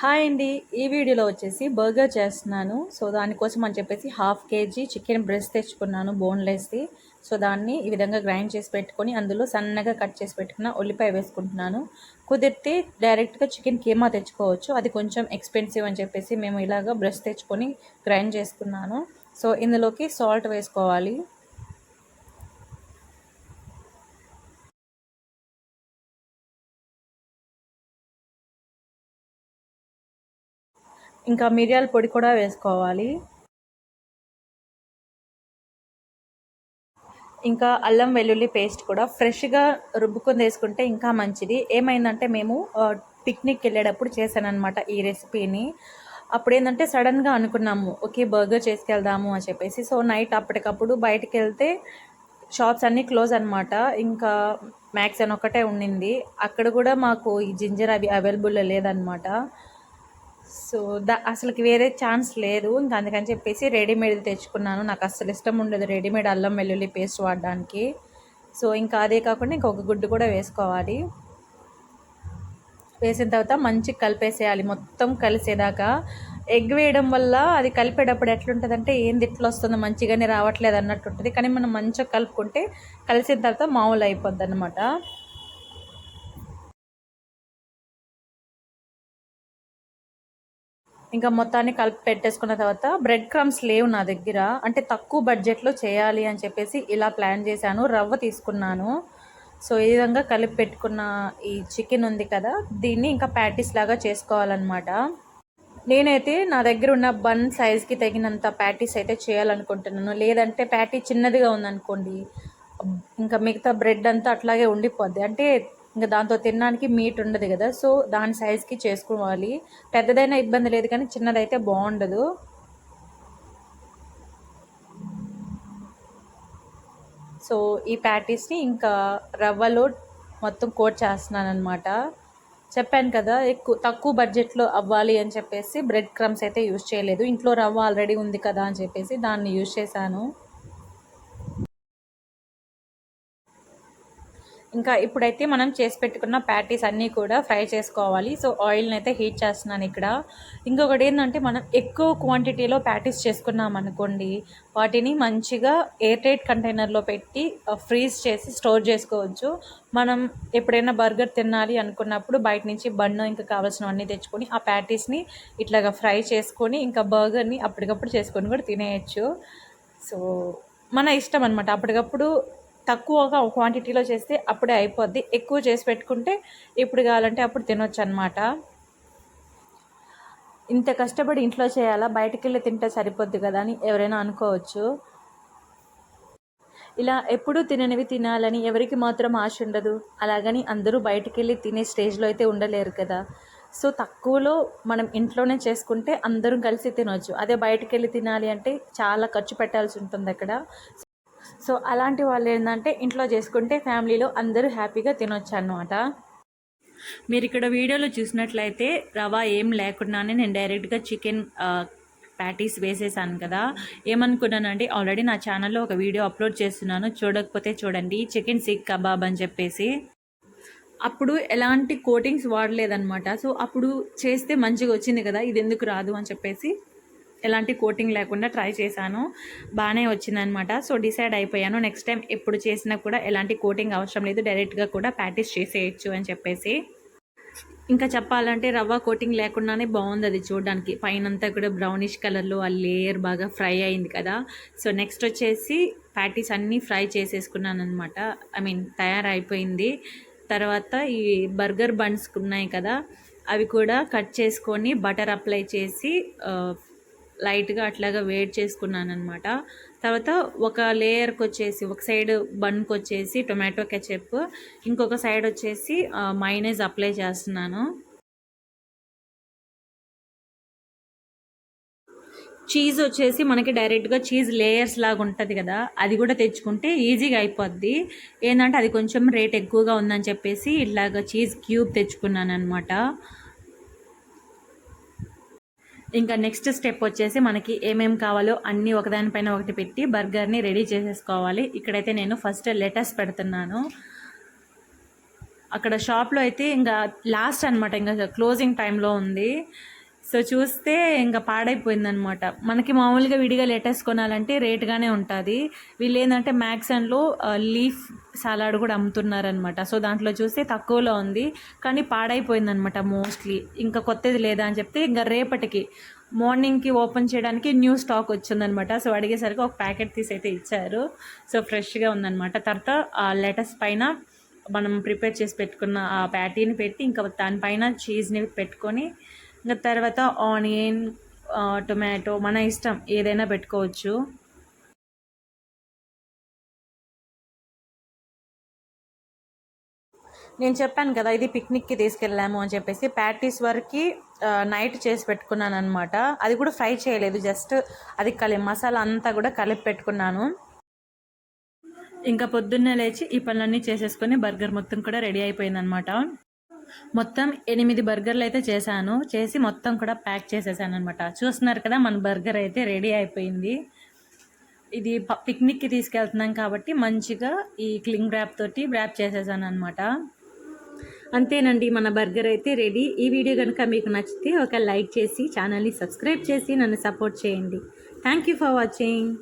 Hi అండి. ఈ వీడియోలో వచ్చేసి బర్గర్ చేస్తున్నాను. సో దానికోసం అని చెప్పేసి హాఫ్ కేజీ చికెన్ బ్రెస్ట్ తెచ్చుకున్నాను బోన్లెస్ది. సో దాన్ని ఈ విధంగా గ్రైండ్ చేసి పెట్టుకొని అందులో సన్నగా కట్ చేసి పెట్టుకున్న ఉల్లిపాయ వేసుకుంటున్నాను. కుదిరితే డైరెక్ట్గా చికెన్ కీమా తెచ్చుకోవచ్చు. అది కొంచెం ఎక్స్పెన్సివ్ అని చెప్పేసి మేము ఇలాగ బ్రెస్ట్ తెచ్చుకొని గ్రైండ్ చేసుకున్నాను. సో ఇందులోకి సాల్ట్ వేసుకోవాలి. ఇంకా మిరియాల పొడి కూడా వేసుకోవాలి. ఇంకా అల్లం వెల్లుల్లి పేస్ట్ కూడా ఫ్రెష్గా రుబ్బుకొని వేసుకుంటే ఇంకా మంచిది. ఏమైందంటే మేము పిక్నిక్ వెళ్ళేటప్పుడు చేశానమాట ఈ రెసిపీని. అప్పుడు ఏంటంటే సడన్గా అనుకున్నాము ఓకే బర్గర్ చేసుకెళ్దాము అని చెప్పేసి. సో నైట్ అప్పటికప్పుడు బయటకు వెళ్తే షాప్స్ అన్నీ క్లోజ్ అనమాట ఇంకా మ్యాక్స్ అని ఒకటే ఉండింది. అక్కడ కూడా మాకు ఈ జింజర్ అవి అవైలబుల్ లేదనమాట సో దా అసలుకి వేరే ఛాన్స్ లేదు. ఇంకా అందుకని చెప్పేసి రెడీమేడ్ తెచ్చుకున్నాను. నాకు అస్సలు ఇష్టం ఉండదు రెడీమేడ్ అల్లం వెల్లుల్లి పేస్ట్ వాడడానికి. సో ఇంకా అదే కాకుండా ఇంకొక గుడ్డు కూడా వేసుకోవాలి. వేసిన తర్వాత మంచిగా కలిపేసేయాలి. మొత్తం కలిసేదాకా ఎగ్ వేయడం వల్ల అది కలిపేటప్పుడు ఎట్లుంటుందంటే ఏంది ఇట్లా వస్తుందో మంచిగానే రావట్లేదు అన్నట్టు ఉంటుంది కానీ మనం మంచిగా కలుపుకుంటే కలిసిన తర్వాత మామూలు అయిపోద్ది అనమాట ఇంకా మొత్తాన్ని కలిపి పెట్టేసుకున్న తర్వాత బ్రెడ్ క్రమ్స్ లేవు నా దగ్గర. అంటే తక్కువ బడ్జెట్లో చేయాలి అని చెప్పేసి ఇలా ప్లాన్ చేశాను. రవ్వ తీసుకున్నాను. సో ఈ విధంగా కలిపి పెట్టుకున్న ఈ చికెన్ ఉంది కదా దీన్ని ఇంకా ప్యాటీస్ లాగా చేసుకోవాలన్నమాట. నేనైతే నా దగ్గర ఉన్న బన్ సైజ్కి తగినంత ప్యాటీస్ అయితే చేయాలనుకుంటున్నాను. లేదంటే ప్యాటీ చిన్నదిగా ఉందనుకోండి ఇంకా మిగతా బ్రెడ్ అంతా అట్లాగే ఉండిపోద్ది. అంటే ఇంకా దాంతో తినడానికి మీట్ ఉండదు కదా. సో దాని సైజ్కి చేసుకోవాలి. పెద్దదైనా ఇబ్బంది లేదు కానీ చిన్నదైతే బాగుండదు. సో ఈ ప్యాటీస్ని ఇంకా రవ్వలో మొత్తం కోట్ చేస్తున్నాను అనమాట చెప్పాను కదా ఎక్కువ తక్కువ బడ్జెట్లో అవ్వాలి అని చెప్పేసి బ్రెడ్ క్రమ్స్ అయితే యూజ్ చేయలేదు. ఇంట్లో రవ్వ ఆల్రెడీ ఉంది కదా అని చెప్పేసి దాన్ని యూజ్ చేశాను. ఇంకా ఇప్పుడైతే మనం చేసి పెట్టుకున్న ప్యాటీస్ అన్నీ కూడా ఫ్రై చేసుకోవాలి. సో ఆయిల్ని అయితే హీట్ చేస్తున్నాను ఇక్కడ. ఇంకొకటి ఏంటంటే మనం ఎక్కువ క్వాంటిటీలో ప్యాటీస్ చేసుకున్నాం అనుకోండి వాటిని మంచిగా ఎయిర్ టైట్ కంటైనర్లో పెట్టి ఫ్రీజ్ చేసి స్టోర్ చేసుకోవచ్చు. మనం ఎప్పుడైనా బర్గర్ తినాలి అనుకున్నప్పుడు బయట నుంచి బన్ను ఇంకా కావాల్సినవన్నీ తెచ్చుకొని ఆ ప్యాటీస్ని ఇట్లాగా ఫ్రై చేసుకొని ఇంకా బర్గర్ని అప్పటికప్పుడు చేసుకొని కూడా తినేయచ్చు. సో మన ఇష్టం అనమాట అప్పటికప్పుడు తక్కువగా క్వాంటిటీలో చేస్తే అప్పుడే అయిపోద్ది. ఎక్కువ చేసి పెట్టుకుంటే ఇప్పుడు కావాలంటే అప్పుడు తినొచ్చు అనమాట ఇంత కష్టపడి ఇంట్లో చేయాలా? బయటకు వెళ్ళి తింటే సరిపోద్ది కదా అని ఎవరైనా అనుకోవచ్చు. ఇలా ఎప్పుడూ తిననివి తినాలని ఎవరికి మాత్రం ఆశ ఉండదు. అలాగని అందరూ బయటికి వెళ్ళి తినే స్టేజ్లో అయితే ఉండలేరు కదా. సో తక్కువలో మనం ఇంట్లోనే చేసుకుంటే అందరం కలిసి తినవచ్చు అదే బయటకు వెళ్ళి తినాలి అంటే చాలా ఖర్చు పెట్టాల్సి ఉంటుంది అక్కడ. సో అలాంటి వాళ్ళు ఏంటంటే ఇంట్లో చేసుకుంటే ఫ్యామిలీలో అందరూ హ్యాపీగా తినొచ్చు అనమాట మీరు ఇక్కడ వీడియోలో చూసినట్లయితే రవా ఏం లేకుండానే నేను డైరెక్ట్గా చికెన్ ప్యాటీస్ వేసేసాను కదా. ఏమనుకున్నానండి ఆల్రెడీ నా ఛానల్లో ఒక వీడియో అప్లోడ్ చేస్తున్నాను. చూడకపోతే చూడండి చికెన్ సిక్ కబాబ్ అని చెప్పేసి. అప్పుడు ఎలాంటి కోటింగ్స్ వాడలేదనమాట సో అప్పుడు చేస్తే మంచిగా వచ్చింది కదా ఇది ఎందుకు రాదు అని చెప్పేసి. ఎలాంటి కోటింగ్ లేకుండా ట్రై చేశాను. బాగానే వచ్చిందనమాట సో డిసైడ్ అయిపోయాను. నెక్స్ట్ టైం ఎప్పుడు చేసినా కూడా ఎలాంటి కోటింగ్ అవసరం లేదు. డైరెక్ట్గా కూడా ప్రాక్టీస్ చేసేయచ్చు అని చెప్పేసి. ఇంకా చెప్పాలంటే రవ్వ కోటింగ్ లేకుండానే బాగుంది అది చూడడానికి. పైనంతా కూడా బ్రౌనిష్ కలర్లో ఆ లేయర్ బాగా ఫ్రై అయింది కదా. సో నెక్స్ట్ వచ్చేసి ప్యాటీస్ అన్నీ ఫ్రై చేసేసుకున్నాను అనమాట ఐ మీన్ తయారైపోయింది. తర్వాత ఈ బర్గర్ బన్స్ ఉన్నాయి కదా. అవి కూడా కట్ చేసుకొని బటర్ అప్లై చేసి లైట్గా అట్లాగా వేడి చేసుకున్నాను అనమాట తర్వాత ఒక లేయర్కి వచ్చేసి ఒక సైడ్ బన్కి వచ్చేసి టొమాటో కెచప్ ఇంకొక సైడ్ వచ్చేసి మైనేజ్ అప్లై చేస్తున్నాను. చీజ్ వచ్చేసి మనకి డైరెక్ట్గా చీజ్ లేయర్స్ లాగా ఉంటుంది కదా అది కూడా తెచ్చుకుంటే ఈజీగా అయిపోద్ది. ఏంటంటే అది కొంచెం రేట్ ఎక్కువగా ఉందని చెప్పేసి ఇట్లాగా చీజ్ క్యూబ్ తెచ్చుకున్నాను అనమాట ఇంకా నెక్స్ట్ స్టెప్ వచ్చేసి మనకి ఏమేమి కావాలో అన్నీ ఒకదానిపైన ఒకటి పెట్టి బర్గర్ని రెడీ చేసేసుకోవాలి. ఇక్కడైతే నేను ఫస్ట్ లెటర్స్ పెడుతున్నాను. అక్కడ షాప్లో అయితే ఇంకా లాస్ట్ అనమాట ఇంకా క్లోజింగ్ టైంలో ఉంది. సో చూస్తే ఇంకా పాడైపోయిందనమాట మనకి మామూలుగా విడిగా లెటర్స్ కొనాలంటే రేట్గానే ఉంటుంది. వీళ్ళు ఏంటంటే మ్యాక్స్ అండ్లో లీఫ్ సలాడ్ కూడా అమ్ముతున్నారనమాట సో దాంట్లో చూస్తే తక్కువలో ఉంది. కానీ పాడైపోయిందనమాట మోస్ట్లీ. ఇంకా కొత్తది లేదా అని చెప్తే ఇంకా రేపటికి మార్నింగ్కి ఓపెన్ చేయడానికి న్యూ స్టాక్ వచ్చిందనమాట సో అడిగేసరికి ఒక ప్యాకెట్ తీసి అయితే ఇచ్చారు. సో ఫ్రెష్గా ఉందన్నమాట. తర్వాత ఆ లెటర్స్ పైన మనం ప్రిపేర్ చేసి పెట్టుకున్న ఆ ప్యాటీని పెట్టి ఇంకా దానిపైన చీజ్ని పెట్టుకొని ఇంకా తర్వాత ఆనియన్ టొమాటో మన ఇష్టం ఏదైనా పెట్టుకోవచ్చు. నేను చెప్పాను కదా ఇది పిక్నిక్కి తీసుకెళ్ళాము అని చెప్పేసి ప్యాటీస్ వరకు నైట్ చేసి పెట్టుకున్నాను అనమాట అది కూడా ఫ్రై చేయలేదు జస్ట్ అది కలి మసాలా అంతా కూడా కలిపి పెట్టుకున్నాను. ఇంకా పొద్దున్నే లేచి ఈ పనులన్నీ చేసేసుకొని బర్గర్ మొత్తం కూడా రెడీ అయిపోయింది అనమాట మొత్తం ఎనిమిది బర్గర్లు అయితే చేశాను. చేసి మొత్తం కూడా ప్యాక్ చేసేసాను అనమాట చూస్తున్నారు కదా మన బర్గర్ అయితే రెడీ అయిపోయింది. ఇది ప- పిక్నిక్కి తీసుకెళ్తున్నాం కాబట్టి మంచిగా ఈ క్లింగ్ ర్యాప్ తోటి ర్యాప్ చేసేసాను అనమాట అంతేనండి మన బర్గర్ అయితే రెడీ. ఈ వీడియో కనుక మీకు నచ్చితే ఒక లైక్ చేసి ఛానల్ని సబ్స్క్రైబ్ చేసి నన్ను సపోర్ట్ చేయండి. Thank you for watching